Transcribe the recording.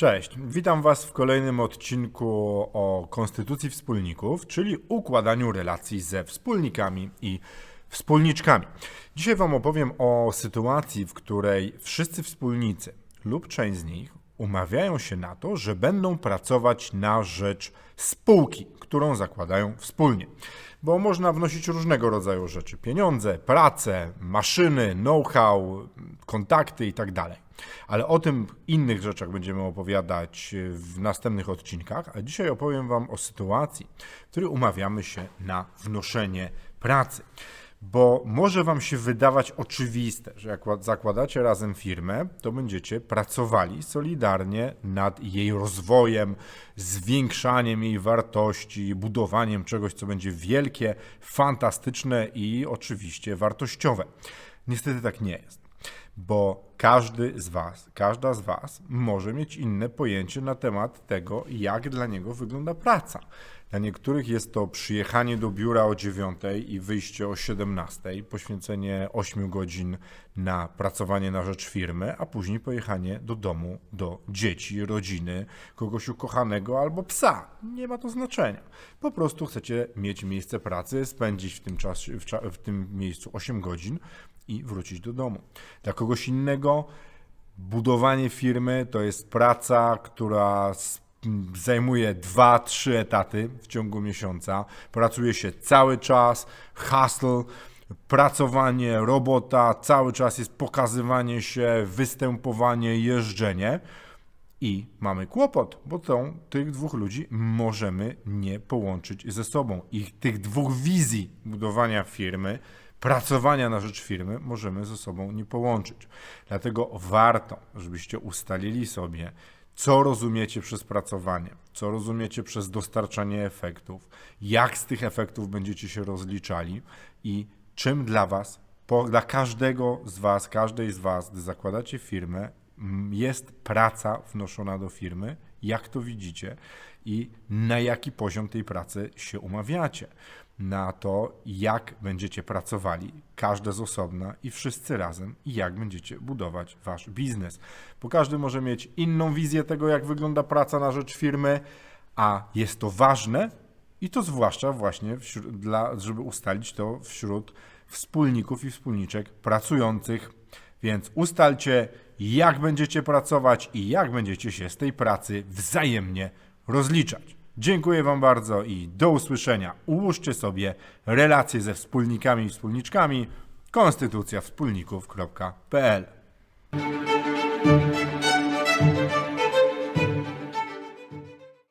Cześć, witam Was w kolejnym odcinku o konstytucji wspólników, czyli układaniu relacji ze wspólnikami i wspólniczkami. Dzisiaj Wam opowiem o sytuacji, w której wszyscy wspólnicy lub część z nich umawiają się na to, że będą pracować na rzecz spółki, którą zakładają wspólnie. Bo można wnosić różnego rodzaju rzeczy: pieniądze, pracę, maszyny, know-how, kontakty itd. Ale o tym innych rzeczach będziemy opowiadać w następnych odcinkach, a dzisiaj opowiem Wam o sytuacji, w której umawiamy się na wnoszenie pracy. Bo może Wam się wydawać oczywiste, że jak zakładacie razem firmę, to będziecie pracowali solidarnie nad jej rozwojem, zwiększaniem jej wartości, budowaniem czegoś, co będzie wielkie, fantastyczne i oczywiście wartościowe. Niestety tak nie jest bo każdy z Was, każda z Was może mieć inne pojęcie na temat tego, jak dla niego wygląda praca. Dla niektórych jest to przyjechanie do biura o 9 i wyjście o 17, poświęcenie 8 godzin na pracowanie na rzecz firmy, a później pojechanie do domu do dzieci, rodziny, kogoś ukochanego albo psa. Nie ma to znaczenia. Po prostu chcecie mieć miejsce pracy, spędzić w tym, czasie, w, w tym miejscu 8 godzin i wrócić do domu. Dla kogoś innego budowanie firmy to jest praca, która zajmuje 2-3 etaty w ciągu miesiąca. Pracuje się cały czas, hustle, pracowanie, robota, cały czas jest pokazywanie się, występowanie, jeżdżenie. I mamy kłopot, bo tą, tych dwóch ludzi możemy nie połączyć ze sobą. Ich tych dwóch wizji budowania firmy, pracowania na rzecz firmy możemy ze sobą nie połączyć. Dlatego warto, żebyście ustalili sobie, co rozumiecie przez pracowanie, co rozumiecie przez dostarczanie efektów, jak z tych efektów będziecie się rozliczali i czym dla Was, dla każdego z Was, każdej z Was, gdy zakładacie firmę, jest praca wnoszona do firmy, jak to widzicie i na jaki poziom tej pracy się umawiacie. Na to, jak będziecie pracowali, każde z osobna i wszyscy razem, i jak będziecie budować wasz biznes. Bo każdy może mieć inną wizję tego, jak wygląda praca na rzecz firmy, a jest to ważne i to zwłaszcza właśnie wśród, dla, żeby ustalić to wśród wspólników i wspólniczek pracujących. Więc ustalcie, jak będziecie pracować i jak będziecie się z tej pracy wzajemnie rozliczać. Dziękuję Wam bardzo i do usłyszenia. Ułóżcie sobie relacje ze wspólnikami i wspólniczkami konstytucjawspólników.pl